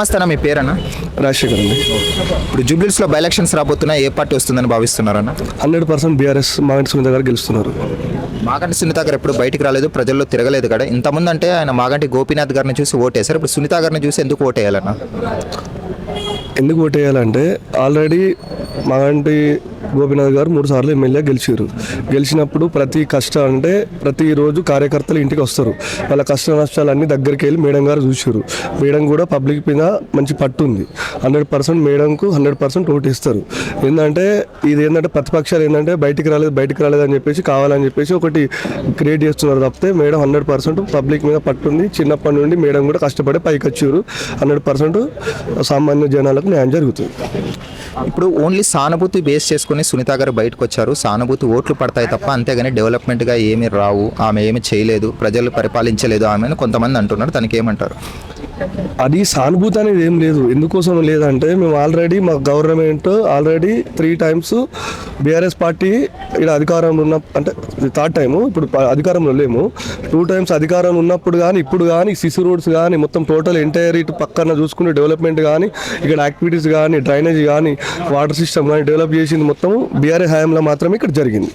నమస్తే అన్న మీ పేరన్న? రాజశేఖర్ అండి. ఇప్పుడు జూబ్లీస్లో బై ఎలక్షన్స్ రాబోతున్నాయి ఏ పార్టీ వస్తుందని భావిస్తున్నారన్న? Hundred percent BRS Maganti Sunitha garu గెలుస్తున్నారు. మాగంటి సునీత గారు ఎప్పుడు బయటికి రాలేదు ప్రజల్లో తిరగలేదు కదా. ఇంతకుముందు అంటే ఆయన మాగంటి గోపీనాథ్ గారిని చూసి ఓటేశారు. ఇప్పుడు సునీత గారిని చూసి ఎందుకు ఓటేయాలన్నా? ఎందుకు ఓటేయాలంటే ఆల్రెడీ మాగంటి గోపీనాథ్ గారు మూడు సార్లు ఎమ్మెల్యే గెలిచారు. గెలిచినప్పుడు ప్రతి కష్టం అంటే ప్రతిరోజు కార్యకర్తలు ఇంటికి వస్తారు. వాళ్ళ కష్ట నష్టాలన్నీ దగ్గరికి వెళ్ళి మేడం గారు చూసారు మేడం కూడా పబ్లిక్ మీద మంచి పట్టు ఉంది. హండ్రెడ్ పర్సెంట్ మేడంకు హండ్రెడ్ పర్సెంట్ ఓటు ఇస్తారు. ఏంటంటే ఇది ఏంటంటే ప్రతిపక్షాలు ఏంటంటే బయటికి రాలేదు బయటికి రాలేదు అని చెప్పేసి కావాలని చెప్పేసి ఒకటి క్రియేట్ చేస్తున్నారు తప్పితే మేడం హండ్రెడ్ పర్సెంట్ పబ్లిక్ మీద పట్టుంది. చిన్నప్పటి నుండి మేడం కూడా కష్టపడి పైకి వచ్చారు. హండ్రెడ్ పర్సెంట్ సామాన్య జనాలకు న్యాయం జరుగుతుంది. ఇప్పుడు ఓన్లీ సానుభూతి బేస్ చేసుకుని సునీత గారు బయటకు వచ్చారు. సానుభూతి ఓట్లు పడతాయి తప్ప అంతేగాని డెవలప్మెంట్గా ఏమీ రావు. ఆమె ఏమి చేయలేదు. ప్రజలు పరిపాలించలేదు ఆమె కొంతమంది అంటున్నారు. తనకేమంటారు? ఏమంటారు అది సానుభూతి అనేది ఏం లేదు. ఎందుకోసం లేదంటే మేము ఆల్రెడీ మా government already three times BRS party ఇక్కడ అధికారంలో ఉన్న అంటే థర్డ్ టైం ఇప్పుడు అధికారంలో లేము. టూ టైమ్స్ అధికారంలో ఉన్నప్పుడు కానీ ఇప్పుడు కానీ సిసి రోడ్స్ కానీ మొత్తం టోటల్ ఎంటైర్ ఇటు పక్కన చూసుకుంటే డెవలప్మెంట్ కానీ ఇక్కడ యాక్టివిటీస్ కానీ డ్రైనేజ్ కానీ వాటర్ సిస్టమ్ కానీ డెవలప్ చేసింది మొత్తం బీఆర్ఎస్ హయాంలో మాత్రమే ఇక్కడ జరిగింది.